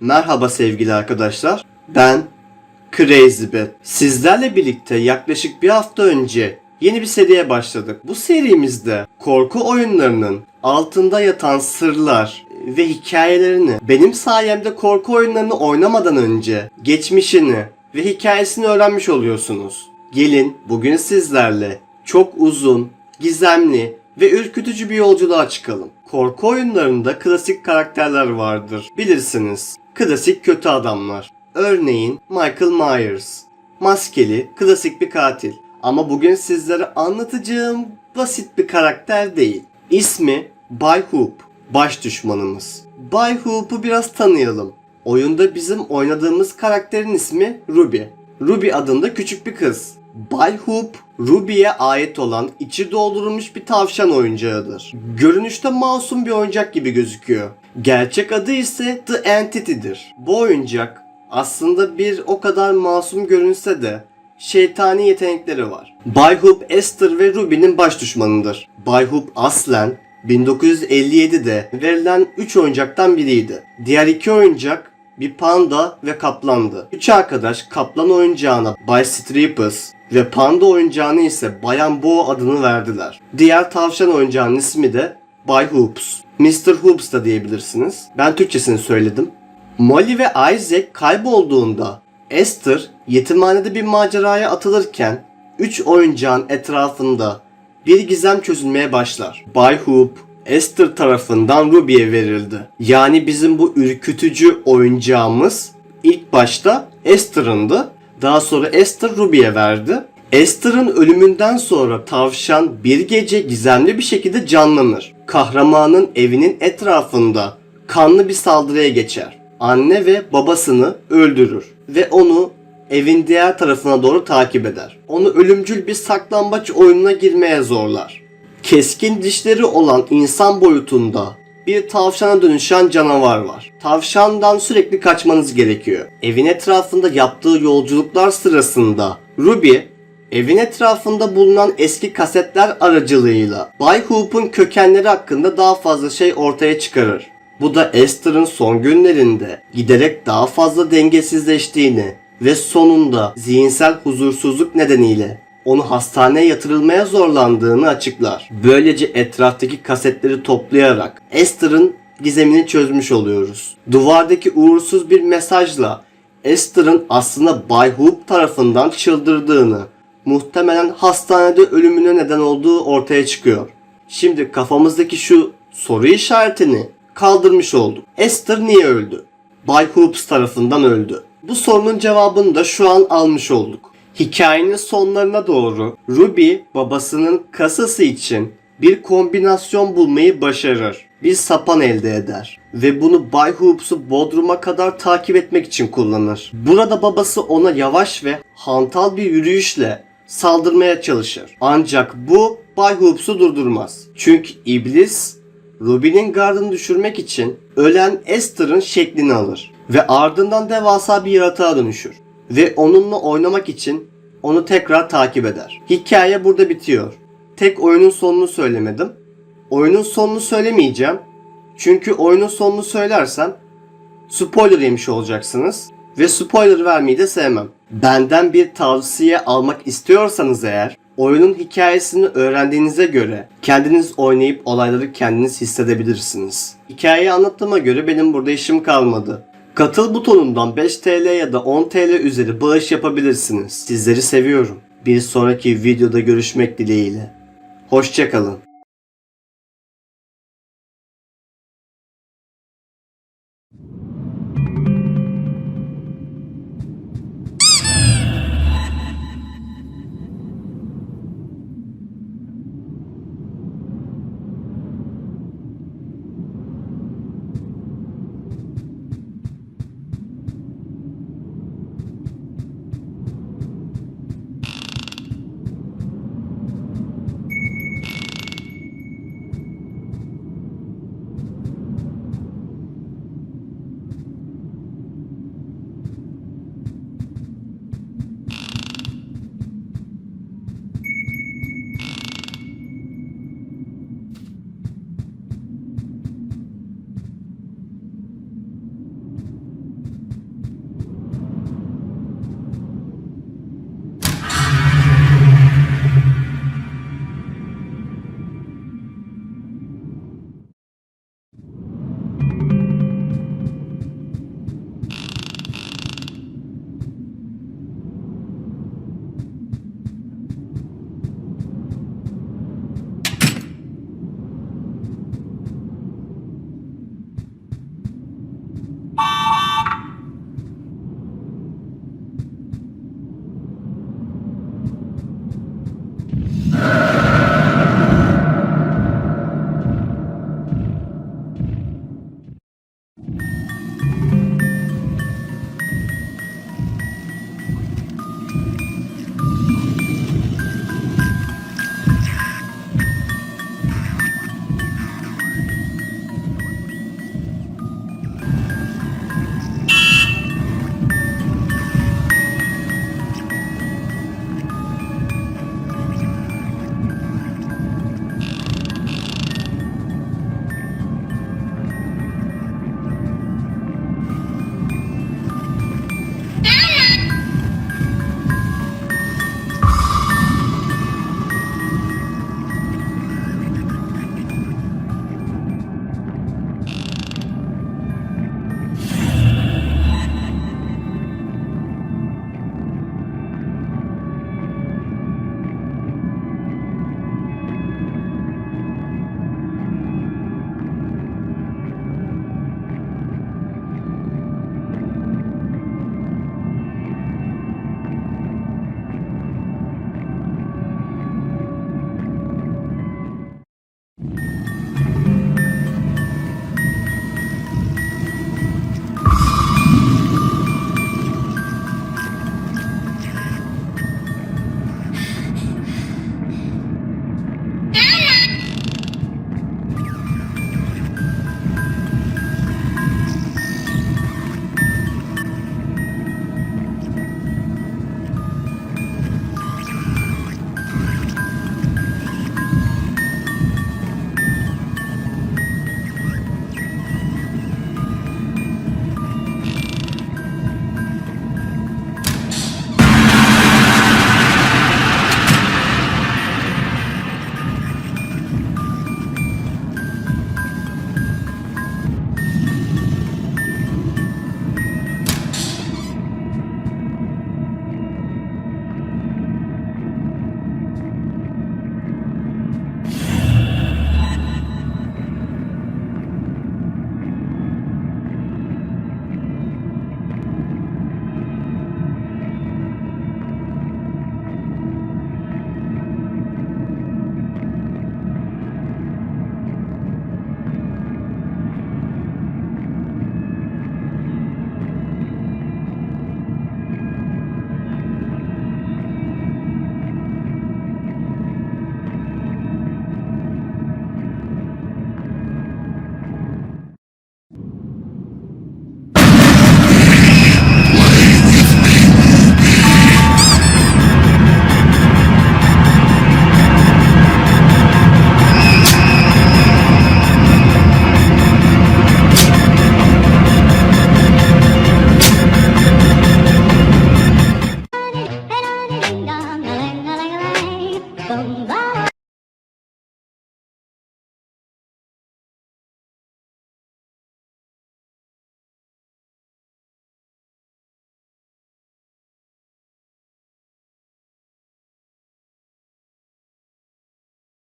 Merhaba sevgili arkadaşlar. Ben Crazy Bad. Sizlerle birlikte yaklaşık bir hafta önce yeni bir seriye başladık. Bu serimizde korku oyunlarının altında yatan sırlar ve hikayelerini benim sayemde korku oyunlarını oynamadan önce geçmişini ve hikayesini öğrenmiş oluyorsunuz. Gelin bugün sizlerle çok uzun, gizemli ve ürkütücü bir yolculuğa çıkalım. Korku oyunlarında klasik karakterler vardır. Bilirsiniz. Klasik kötü adamlar. Örneğin Michael Myers. Maskeli, klasik bir katil. Ama bugün sizlere anlatacağım basit bir karakter değil. İsmi Bay Hoop. Baş düşmanımız. Bay Hoop'u biraz tanıyalım. Oyunda bizim oynadığımız karakterin ismi Ruby. Ruby adında küçük bir kız. Bay Hoop, Ruby'ye ait olan içi doldurulmuş bir tavşan oyuncağıdır. Görünüşte masum bir oyuncak gibi gözüküyor. Gerçek adı ise The Entity'dir. Bu oyuncak aslında bir o kadar masum görünse de şeytani yetenekleri var. Bay Hoop, Esther ve Ruby'nin baş düşmanıdır. Bay Hoop aslen 1957'de verilen 3 oyuncaktan biriydi. Diğer iki oyuncak bir panda ve kaplandı. Üç arkadaş kaplan oyuncağına Bay Streepers ve panda oyuncağına ise Bayan Bo adını verdiler. Diğer tavşan oyuncağının ismi de Bay Hoops. Mr. Hoops da diyebilirsiniz. Ben Türkçesini söyledim. Molly ve Isaac kaybolduğunda Esther yetimhanede bir maceraya atılırken 3 oyuncağın etrafında bir gizem çözülmeye başlar. Bay Hoop, Esther tarafından Ruby'ye verildi. Yani bizim bu ürkütücü oyuncağımız ilk başta Esther'ındı. Daha sonra Esther Ruby'ye verdi. Esther'ın ölümünden sonra tavşan bir gece gizemli bir şekilde canlanır. Kahramanın evinin etrafında kanlı bir saldırıya geçer. Anne ve babasını öldürür ve onu evin diğer tarafına doğru takip eder. Onu ölümcül bir saklambaç oyununa girmeye zorlar. Keskin dişleri olan insan boyutunda bir tavşana dönüşen canavar var. Tavşandan sürekli kaçmanız gerekiyor. Evin etrafında yaptığı yolculuklar sırasında Ruby evin etrafında bulunan eski kasetler aracılığıyla Bay Hoop'un kökenleri hakkında daha fazla şey ortaya çıkarır. Bu da Esther'ın son günlerinde giderek daha fazla dengesizleştiğini ve sonunda zihinsel huzursuzluk nedeniyle onu hastaneye yatırılmaya zorlandığını açıklar. Böylece etraftaki kasetleri toplayarak Esther'ın gizemini çözmüş oluyoruz. Duvardaki uğursuz bir mesajla Esther'ın aslında Bay Hoop tarafından çıldırdığını, muhtemelen hastanede ölümüne neden olduğu ortaya çıkıyor. Şimdi kafamızdaki şu soru işaretini kaldırmış olduk. Esther niye öldü? Bay Hoops tarafından öldü. Bu sorunun cevabını da şu an almış olduk. Hikayenin sonlarına doğru Ruby babasının kasası için bir kombinasyon bulmayı başarır. Bir sapan elde eder ve bunu Bay Hoops'u Bodrum'a kadar takip etmek için kullanır. Burada babası ona yavaş ve hantal bir yürüyüşle saldırmaya çalışır. Ancak bu Bay Hoops'u durdurmaz. Çünkü iblis Ruby'nin gardını düşürmek için ölen Esther'ın şeklini alır ve ardından devasa bir yaratığa dönüşür ve onunla oynamak için onu tekrar takip eder. Hikaye burada bitiyor. Tek oyunun sonunu söylemedim. Oyunun sonunu söylemeyeceğim. Çünkü oyunun sonunu söylersem spoiler yemiş olacaksınız ve spoiler vermeyi de sevmem. Benden bir tavsiye almak istiyorsanız eğer oyunun hikayesini öğrendiğinize göre kendiniz oynayıp olayları kendiniz hissedebilirsiniz. Hikayeyi anlattığıma göre benim burada işim kalmadı. Katıl butonundan 5 TL ya da 10 TL üzeri bağış yapabilirsiniz. Sizleri seviyorum. Bir sonraki videoda görüşmek dileğiyle. Hoşçakalın.